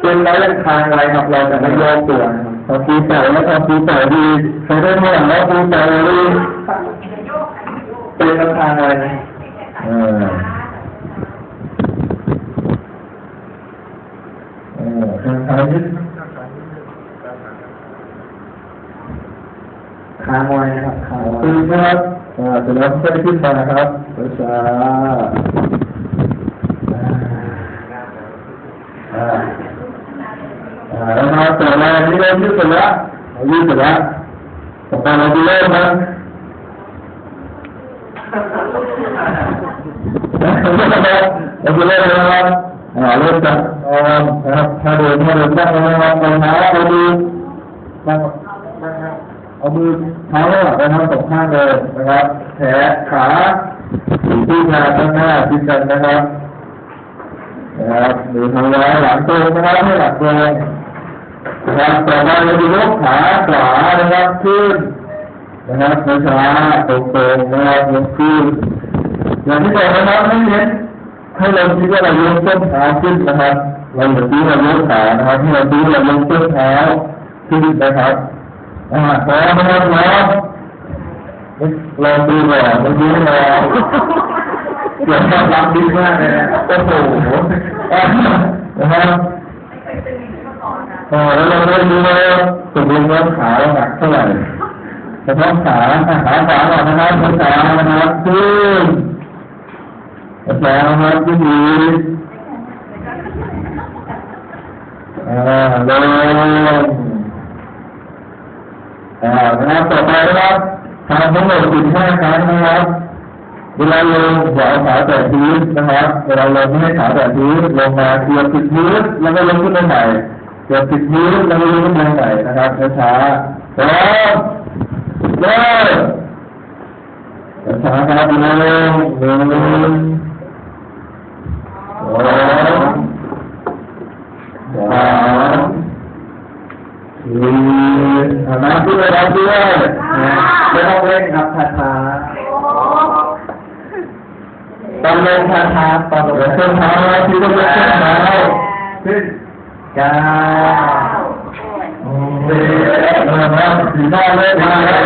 เป็นร้อยเลนทางอะไรครับเราจะไม่โยกตัวครับพอตีเต่าแล้วพอตีเต่าดีใช้ได้เท่าไหร่แล้วตีเต่าดีเป็นทางอะไรนะเออเออทางทางนี้คางไว้นะครับคางคือครับเออเสร็จแล้วค่อนมาครับอ่าเสร็จแล้วเรายืดเสร็จแล้วต่อไปเราจะเริ่มานะครับอ่าเริ่มจาอ่า นะครับถ้าเดินถ้าเดินนั่งนะครับรองเท้าเราดูนั่งนะครับเอามือเท้านะครับตบข้างเลยนะครับแขนขาอยู่ที่ขาข้างหน้าที่กันนะครับนะครับมือทางร้ายหลังตรงนะครับให้หลังตรง นะครับต่อมาเราจะยกขาขวานะครับขึ้นนะครับช้าๆตรงๆนะครับยกขึ้นอย่างที่บอกนะครับให้เน้นให้เราคิดว่าเรายกต้นเท้าขึ้นนะครับเราอย่าคิดเรายกขานะครับให้เราคิดเรายกต้นเท้าขึ้นนะครับอ่าพร้อมนะครับพร้อมลองดูก่อนเมื่อกี้เราเสียงตอบรับดีมากเลยนะโอ้โหนะครับ อ๋อแล้วเราได้รู้ว่าตกลงว่าขาหนักเท่าไหร่เฉพาะขาขาขวาก่อนนะครับขาขวานะครับขึ้นขาขวานะครับขึ้นดีอ่าลงอ่านะครับต่อไปนะครับทำทั้งหมด15ครั้งนะครับเวลาลงอย่าเอาขาแตะพื้นนะครับ เวลาลงไม่ให้ขาแตะพื้นลงมาเกือบติดพื้นแล้วก็ลงขึ้นมาใหม่ เกือบติดพื้นแล้วก็ลงขึ้นมาใหม่นะครับช้าๆพร้อมเริ่มช้าครับลงหนึ่งสองสามสี่เอาน้ำด้วยน้ำด้วยไม่ต้องเร่งครับช้าๆตอนลงช้าช้าๆตอนลงเส้นเท้าที่ต้องยกเส้นเท้าขึ้น เก้าสิบนะครับสีหน้าเริ่มาแล้ว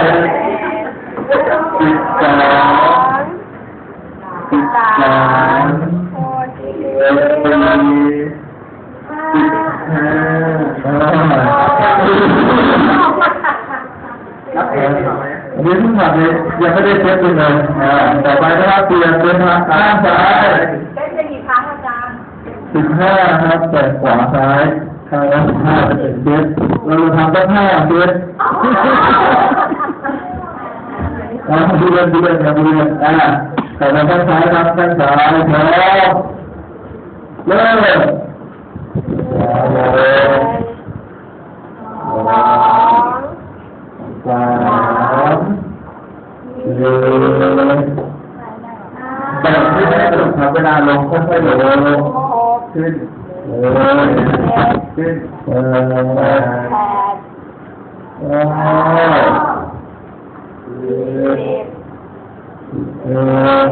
สิบสองสิบสามสิบสี่สิบห้าอันนี้ทุกคนเนี่ยยังไม่ได้เช็คเลยอ่าต่อไปนะครับเปลี่ยนเป็นทางข้างซ้ายเต้นจะกี่ครั้งอาจารย์ สิบห้านะครับแต่ขวาซ้ายข้างละสิบห้าจะเป็นเซตเราจะทำตั้งห้าเซตอ่าดูเล่นดูเล่นครับดูเล่นอ่าแต่เราข้างซ้ายครับข้างซ้ายพร้อมเริ่มสามสี่แบบที่ไม่ได้สรุปครับเวลาลงค่อยๆลง ขึ้นเออขึ้นเออแปดเออเออ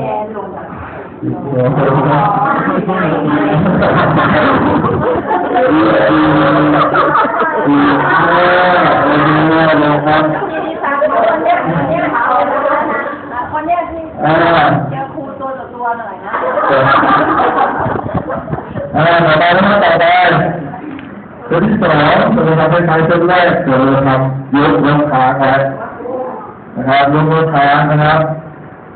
แอนลงจากอีกสองอีกห้าเออลงครับ ที่ดีครั้งคนเนี้ยคนเนี้ยเอานะคนเนี้ยที่ อ่า เจอครูตัวต่อตัวหน่อยนะ อ่าต่อไปนะครับต่อไปตัวที่ส องเราทำเป็นคล้ายๆเส้นแรกเดี๋ยวเราทำยกยกขาไว้นะครับยกยกขานะครับ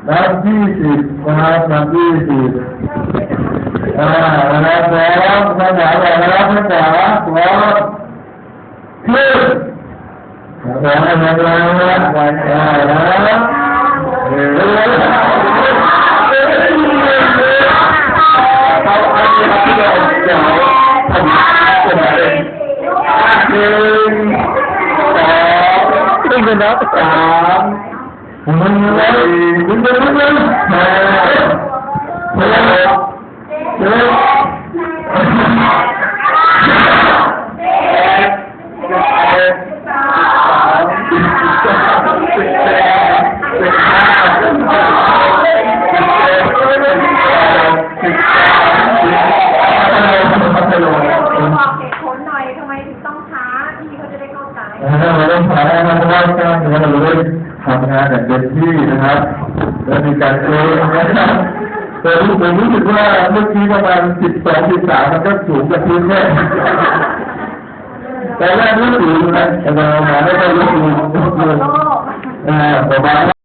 นับยี่สิบนะครับนับยี่สิบอ่านะครับพร้อมข้างขวาก่อนนะครับข้างขวาพร้อมขึ้นพร้อมให้แรงๆนะครับไว้ได้นะครับ หนึ่งสองขึ้นไปนับสาม นะครับเราต้องใช้นะครับเราะว่ากล้าเนื้อเราได้ทำงานอย่างเต็มที่นะครับและมีการเองนะครับแต่รู้ผมรู้สึกว่าเมื่อกี้ประมาณสิบสองสิบสามมันก็สูงจากพื้นแค่แต่แรกรู้สูงนะแต่เราหาไม่ได้รู้สูงรู้สูงโลกอ่าประมาณ